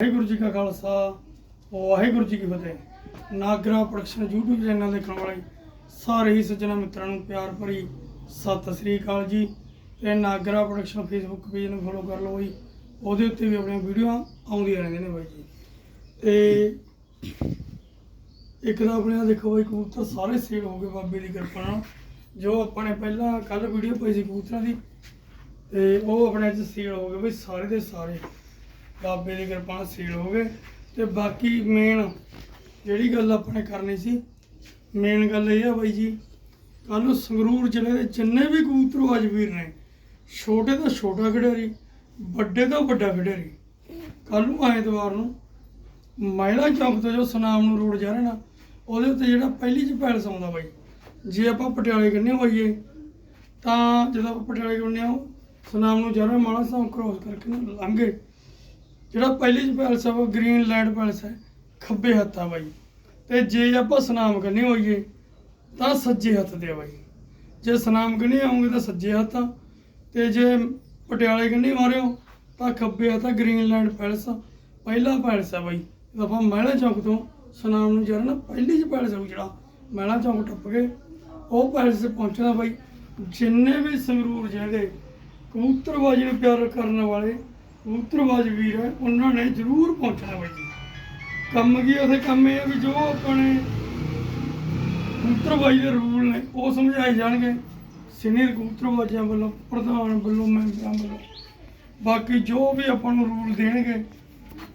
ਵਾਹਿਗੁਰੂ ਜੀ ਕਾ ਖਾਲਸਾ, ਵਾਹਿਗੁਰੂ ਜੀ ਕੀ ਫਤਿਹ। Nagra production YouTube channel ਦੇਖਣ ਵਾਲੇ ਸਾਰੇ ਹੀ ਸੱਜਣਾ ਮਿੱਤਰਾਂ ਨੂੰ ਪਿਆਰ ਭਰੀ ਸਤਿ ਸ੍ਰੀ ਅਕਾਲ ਜੀ। ਤੇ ਨਾਗਰਾ ਪ੍ਰੋਡਕਸ਼ਨ Facebook ਪੇਜ ਨੂੰ ਫੋਲੋ ਕਰ ਲਓ ਜੀ। ਉਹਦੇ ਉੱਤੇ ਵੀ ਆਪਣੀਆਂ ਵੀਡੀਓ ਆਉਂਦੀਆਂ ਰਹਿੰਦੀਆਂ ਨੇ ਬਾਈ ਜੀ। ਤੇ ਇੱਕ ਤਾਂ ਆਪਣੇ ਦੇਖੋ ਬਾਈ, ਕਬੂਤਰ ਸਾਰੇ ਸੇਲ ਹੋ ਗਏ ਬਾਬੇ ਦੀ ਕਿਰਪਾ ਨਾਲ। ਜੋ ਆਪਾਂ ਨੇ ਪਹਿਲਾਂ ਕੱਲ ਵੀਡੀਓ ਪਾਈ ਸੀ ਕਬੂਤਰਾਂ ਦੀ, ਤੇ ਉਹ ਆਪਣੇ ਅੱਜ ਸੇਲ ਹੋ ਗਏ ਬਾਈ ਸਾਰੇ ਦੇ ਸਾਰੇ। ਬਾਬੇ ਦੀ ਕਿਰਪਾ ਨਾਲ ਸੇਲ ਹੋ ਗਏ। ਤੇ ਬਾਕੀ ਮੇਨ ਜਿਹੜੀ ਗੱਲ ਆਪਣੇ ਕਰਨੀ ਸੀ ਮੇਨ ਗੱਲ ਇਹ ਆ ਬਾਈ ਜੀ ਕੱਲ ਨੂੰ ਸੰਗਰੂਰ ਜ਼ਿਲ੍ਹੇ ਦੇ ਜਿੰਨੇ ਵੀ ਕਬੂਤਰ ਅਜਵੀਰ ਨੇ। ਛੋਟੇ ਤੋਂ ਛੋਟਾ ਖਿਡਾਰੀ, ਵੱਡੇ ਤੋਂ ਵੱਡਾ ਖਿਡਾਰੀ। ਕੱਲ ਨੂੰ ਐਤਵਾਰ ਨੂੰ ਮਹਿਲਾ ਚੌਂਕ ਤੋਂ ਜੋ ਸੁਨਾਮ ਨੂੰ ਰੋਡ ਜਾ ਰਿਹਾ ਨਾ, ਉਹਦੇ ਉੱਤੇ ਜਿਹੜਾ ਪਹਿਲੀ ਚ ਪੈਲਸ ਆਉਂਦਾ ਬਾਈ, ਜੇ ਆਪਾਂ ਪਟਿਆਲੇ ਕੰਨੇ ਹੋਈਏ ਤਾਂ ਜਦੋਂ ਆਪਾਂ ਪਟਿਆਲੇ ਕੰਨੇ ਆ ਸੁਨਾਮ ਨੂੰ ਜਾ ਰਿਹਾ ਮਾਲਾ ਸਾਹਿਬ ਕ੍ਰੋਸ ਕਰਕੇ ਨਾ ਲੰਘੇ। ਜਿਹੜਾ ਪਹਿਲੀ ਚ ਪੈਲਸ ਆ, ਉਹ ਗ੍ਰੀਨਲੈਂਡ ਪੈਲਸ ਹੈ। ਖੱਬੇ ਹੱਥ ਆ ਬਾਈ। ਤੇ ਜੇ ਆਪਾਂ ਸਨਾਮ ਕੰਨੇ ਹੋਈਏ, ਤਾਂ ਸੱਜੇ ਹੱਥ ਤੇ ਆ ਬਾਈ। ਜੇ ਸਨਾਮ ਕੰਨੇ ਆਉਂਗੇ ਤਾਂ ਸੱਜੇ ਹੱਥ ਆ। ਤੇ ਜੇ ਪਟਿਆਲੇ ਕੰਨੀ ਮਾਰਿਓ, ਤਾਂ ਖੱਬੇ ਹੱਥ ਆ, ਗ੍ਰੀਨਲੈਂਡ ਪੈਲਸ ਆ। ਪਹਿਲਾ ਪੈਲਸ ਆ ਬਾਈ। ਆਪਾਂ ਮਹਿਲਾ ਚੌਂਕ ਤੋਂ ਸਨਾਮ ਨੂੰ ਜਾ ਨਾ, ਪਹਿਲੀ ਚ ਪੈਲਸ ਆ ਜਿਹੜਾ, ਮਹਿਲਾ ਚੌਂਕ ਟੱਪ ਕੇ, ਉਹ ਪੈਲਸ ਤੇ ਪਹੁੰਚਣਾ ਬਾਈ। ਜਿੰਨੇ ਵੀ ਸੰਗਰੂਰ ਜਿਹੜੇ ਕਬੂਤਰਬਾਜੀ ਨੂੰ ਪਿਆਰ ਕਰਨ ਵਾਲੇ ਕਬੂਤਰਬਾਜ ਵੀਰ ਹੈ ਉਹਨਾਂ ਨੇ ਜ਼ਰੂਰ ਪਹੁੰਚਣਾ ਬਾਈ ਜੀ। ਕੰਮ ਕੀ ਉਹਦੇ ਕੰਮ ਇਹ ਆ ਵੀ ਜੋ ਆਪਣੇ ਕਬੂਤਰਬਾਜੀ ਦੇ ਰੂਲ ਨੇ ਉਹ ਸਮਝਾਏ ਜਾਣਗੇ। ਸੀਨੀਅਰ ਕਬੂਤਰਬਾਜ਼ਾਂ ਵੱਲੋਂ ਪ੍ਰਧਾਨ ਵੱਲੋਂ ਮੈਂਬਰਾਂ ਵੱਲੋਂ। ਬਾਕੀ ਜੋ ਵੀ ਆਪਾਂ ਨੂੰ ਰੂਲ ਦੇਣਗੇ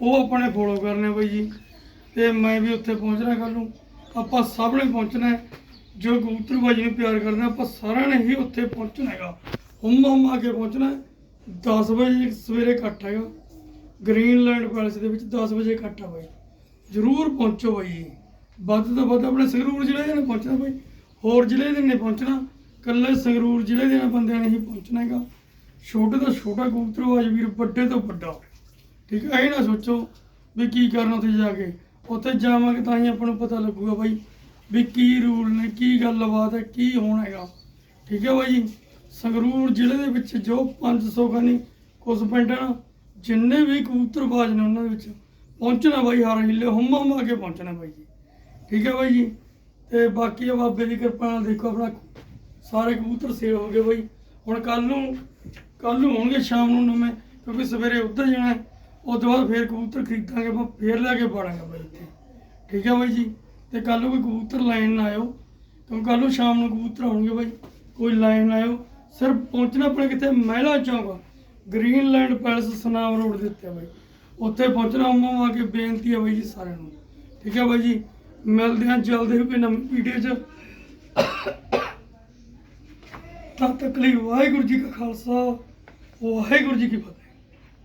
ਉਹ ਆਪਣੇ ਫੋਲੋ ਕਰਨੇ ਬਾਈ ਜੀ। ਤੇ ਮੈਂ ਵੀ ਉੱਥੇ ਪਹੁੰਚਣਾ ਕੱਲ ਨੂੰ। ਆਪਾਂ ਸਭ ਨੇ ਪਹੁੰਚਣਾ ਜੋ ਕਬੂਤਰਬਾਜੀ ਨੂੰ ਪਿਆਰ ਕਰਦੇ ਆ, ਆਪਾਂ ਸਾਰਿਆਂ ਨੇ ਹੀ ਉੱਥੇ ਪਹੁੰਚਣਾ ਹੈਗਾ। ਹੁਮ ਹੁਮ ਆ ਕੇ ਪਹੁੰਚਣਾ 10 ਵਜੇ ਸਵੇਰੇ ਇਕੱਠ ਹੈਗਾ। ਗ੍ਰੀਨਲੈਂਡ ਪੈਲਸ ਦੇ ਵਿੱਚ 10 ਵਜੇ ਇਕੱਠ ਆ ਬਾਈ। ਜ਼ਰੂਰ ਪਹੁੰਚੋ ਬਾਈ ਵੱਧ ਤੋਂ ਵੱਧ ਆਪਣੇ ਸੰਗਰੂਰ ਜ਼ਿਲ੍ਹੇ ਦੇ ਨੇ ਪਹੁੰਚਣਾ ਬਾਈ। ਹੋਰ ਜ਼ਿਲ੍ਹੇ ਦੇ ਨਹੀਂ ਪਹੁੰਚਣਾ। ਕੱਲੇ ਸੰਗਰੂਰ ਜ਼ਿਲ੍ਹੇ ਦੇ ਬੰਦਿਆਂ ਨੇ ਹੀ ਪਹੁੰਚਣਾ ਹੈਗਾ। ਛੋਟੇ ਤੋਂ ਛੋਟਾ ਕਬੂਤਰਬਾਜ ਵੀਰ ਵੱਡੇ ਤੋਂ ਵੱਡਾ। ਠੀਕ ਹੈ ਇਹ ਨਾ ਸੋਚੋ ਵੀ ਕੀ ਕਰਨਾ ਉੱਥੇ ਜਾ ਕੇ। ਉੱਥੇ ਜਾਵਾਂਗੇ ਤਾਂ ਹੀ ਆਪਾਂ ਨੂੰ ਪਤਾ ਲੱਗੂਗਾ ਬਾਈ ਵੀ ਕੀ ਰੂਲ ਨੇ, ਕੀ ਗੱਲਬਾਤ ਹੈ, ਕੀ ਹੋਣਾ ਹੈਗਾ। ਠੀਕ ਹੈ ਬਾਈ ਜੀ। ਸੰਗਰੂਰ ਜ਼ਿਲ੍ਹੇ ਦੇ ਵਿੱਚ ਜੋ 500 ਖਾਨੀ ਕੁਝ ਪਿੰਡ ਹਨ, ਜਿੰਨੇ ਵੀ ਕਬੂਤਰਬਾਜ ਨੇ ਉਹਨਾਂ ਦੇ ਵਿੱਚ ਪਹੁੰਚਣਾ ਬਾਈ, ਹਰ ਹਿੱਲੇ ਹੁਮ ਹੁਮ ਆ ਕੇ ਪਹੁੰਚਣਾ ਬਾਈ ਜੀ। ਠੀਕ ਹੈ ਬਾਈ ਜੀ? ਤੇ ਬਾਕੀ ਆ ਬਾਬੇ ਦੀ ਕਿਰਪਾ ਨਾਲ ਦੇਖੋ ਆਪਣਾ ਸਾਰੇ ਕਬੂਤਰ ਸੇਲ ਹੋ ਗਏ ਬਾਈ। ਹੁਣ ਕੱਲ ਨੂੰ ਕੱਲ ਨੂੰ ਹੋਣਗੇ, ਸ਼ਾਮ ਨੂੰ ਨਵੇਂ ਕਿਉਂਕਿ ਸਵੇਰੇ ਉੱਧਰ ਜਾਣਾ ਹੈ। ਉਹ ਤੋਂ ਬਾਅਦ ਫੇਰ ਕਬੂਤਰ ਖਰੀਦਾਂਗੇ, ਆਪਾਂ ਫੇਰ ਲੈ ਕੇ ਪਾੜਾਂਗੇ ਬਾਈ ਇੱਥੇ। ਠੀਕ ਹੈ ਬਾਈ ਜੀ? ਤੇ ਕੱਲ ਨੂੰ ਕੋਈ ਕਬੂਤਰ ਲਾਈਨ ਨਾ ਆਇਓ, ਕਿਉਂਕਿ ਕੱਲ ਨੂੰ ਸ਼ਾਮ ਨੂੰ ਕਬੂਤਰ ਆਉਣਗੇ ਬਾਈ। ਕੋਈ ਲਾਈਨ ਨਾ ਆਇਓ। ਸਿਰਫ ਪਹੁੰਚਣਾ ਆਪਣੇ ਕਿੱਥੇ? ਮਹਿਲਾ ਚੌਂਕ ਗ੍ਰੀਨਲੈਂਡ ਪੈਲਸ ਸੁਨਾਮ ਰੋਡ ਦੇ ਉੱਤੇ ਆ ਬਾਈ। ਉੱਥੇ ਪਹੁੰਚਣਾ ਉਮਾ ਆ ਕੇ ਬੇਨਤੀ ਹੈ ਬਾਈ ਜੀ ਸਾਰਿਆਂ ਨੂੰ। ਠੀਕ ਹੈ ਬਾਈ ਜੀ? ਮਿਲਦੇ ਹਾਂ ਜਲਦੀ ਹੀ ਕੋਈ ਨਵੀਂ ਵੀਡੀਓ 'ਚ। ਤਦ ਤੱਕ ਲਈ ਵਾਹਿਗੁਰੂ ਜੀ ਕਾ ਖਾਲਸਾ। ਵਾਹਿਗੁਰੂ ਜੀ ਕੀ ਫਤਿਹ।